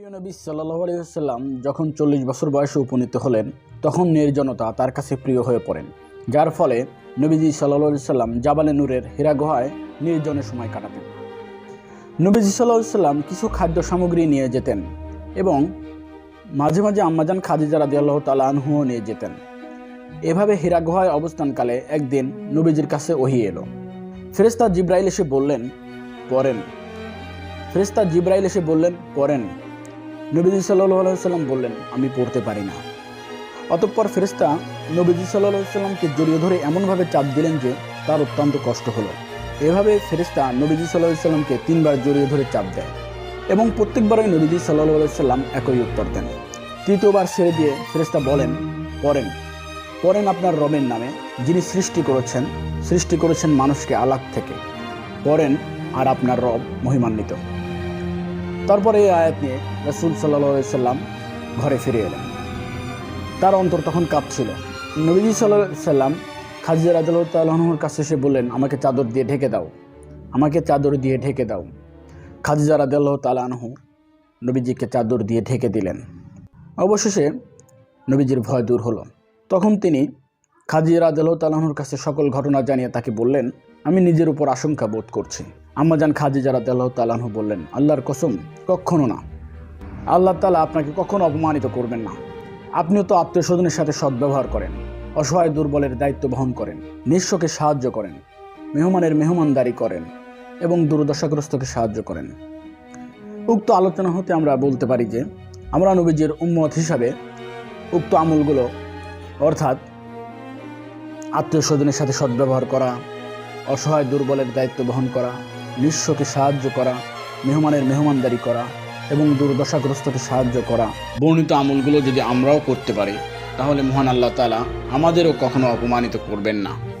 প্রিয় নবী সাল্লাহ আলিয়াল্লাম যখন চল্লিশ বছর বয়সে উপনীত হলেন, তখন নির্জনতা তার কাছে প্রিয় হয়ে পড়েন। যার ফলে নবীজি সাল্লাহ সাল্লাম জাবালে নূরের হীরা গুহায় নির্জনের সময় কাটাতেন। নবীজি সাল্লাহ সাল্লাম কিছু খাদ্য সামগ্রী নিয়ে যেতেন এবং মাঝে মাঝে আম্মাজান খাদিজা রাদি আল্লাহ তালা নিয়ে যেতেন। এভাবে হীরা গুহায় অবস্থানকালে একদিন নবীজির কাছে ওহি এলো। ফেরেস্তা জিব্রাইল এসে বললেন, পড়েন। ফেরেস্তা জিব্রাইল এসে বললেন, পড়েন। নবীজি সাল্লাহ সাল্লাম বললেন, আমি পড়তে পারি না। অতঃপর ফেরেস্তা নবীজি সাল্লাহ সাল্লামকে জড়িয়ে ধরে এমনভাবে চাপ দিলেন যে তার অত্যন্ত কষ্ট হলো। এভাবে ফেরিস্তা নবীজি সাল্লাহ সাল্লামকে তিনবার জড়িয়ে ধরে চাপ দেয় এবং প্রত্যেকবারই নবীজি সাল্লাহ সাল্লাম একই উত্তর দেন। তৃতীয়বার ছেড়ে দিয়ে ফেরেস্তা বলেন, পড়েন। পড়েন আপনার রবের নামে, যিনি সৃষ্টি করেছেন। সৃষ্টি করেছেন মানুষকে আলাক থেকে। পড়েন আর আপনার রব মহিমান্বিত। তারপরে এই আয়াত নিয়ে রসুল সাল্লা সাল্লাম ঘরে ফিরে এলেন। তার অন্তর তখন কাঁপছিল। নবীজি সাল্লাহ সাল্লাম খাজিয়া রাজুর কাছে এসে বললেন, আমাকে চাদর দিয়ে ঢেকে দাও। আমাকে চাদর দিয়ে ঢেকে দাও। খাজিজা রাদাল্লাহ তালানহু নবীজিকে চাদর দিয়ে ঢেকে দিলেন। অবশেষে নবীজির ভয় দূর হলো। তখন তিনি খাজিয়া রাদাল্লাহ তালাহুর কাছে সকল ঘটনা জানিয়ে তাকে বললেন, আমি নিজের উপর আশঙ্কা বোধ করছি। আম্মাজান খাজিজা রাদাল্লাহ তালাহু বললেন, আল্লাহর কসম, কখনো না। আল্লাহ তালা আপনাকে কখনো অপমানিত করবেন না। আপনিও তো আত্মীয় স্বজনের সাথে সদ্ব্যবহার করেন, অসহায় দুর্বলের দায়িত্ব বহন করেন, নিঃস্বকে সাহায্য করেন, মেহমানের মেহমানদারি করেন এবং দুর্দশাগ্রস্তকে সাহায্য করেন। উক্ত আলোচনা হতে আমরা বলতে পারি যে, আমরা নবীজির উম্মত হিসাবে উক্ত আমলগুলো, অর্থাৎ আত্মীয় স্বজনের সাথে সদ্ব্যবহার করা, অসহায় দুর্বলের দায়িত্ব বহন করা নিঃস্বকে সাহায্য করা, মেহমানের মেহমানদারি করা এবং দুর্দশাগ্রস্তকে সাহায্য করা। বর্ণিত আমলগুলো যদি আমরাও করতে পারি, তাহলে মহান আল্লাহ তালা আমাদেরও কখনো অপমানিত করবেন না।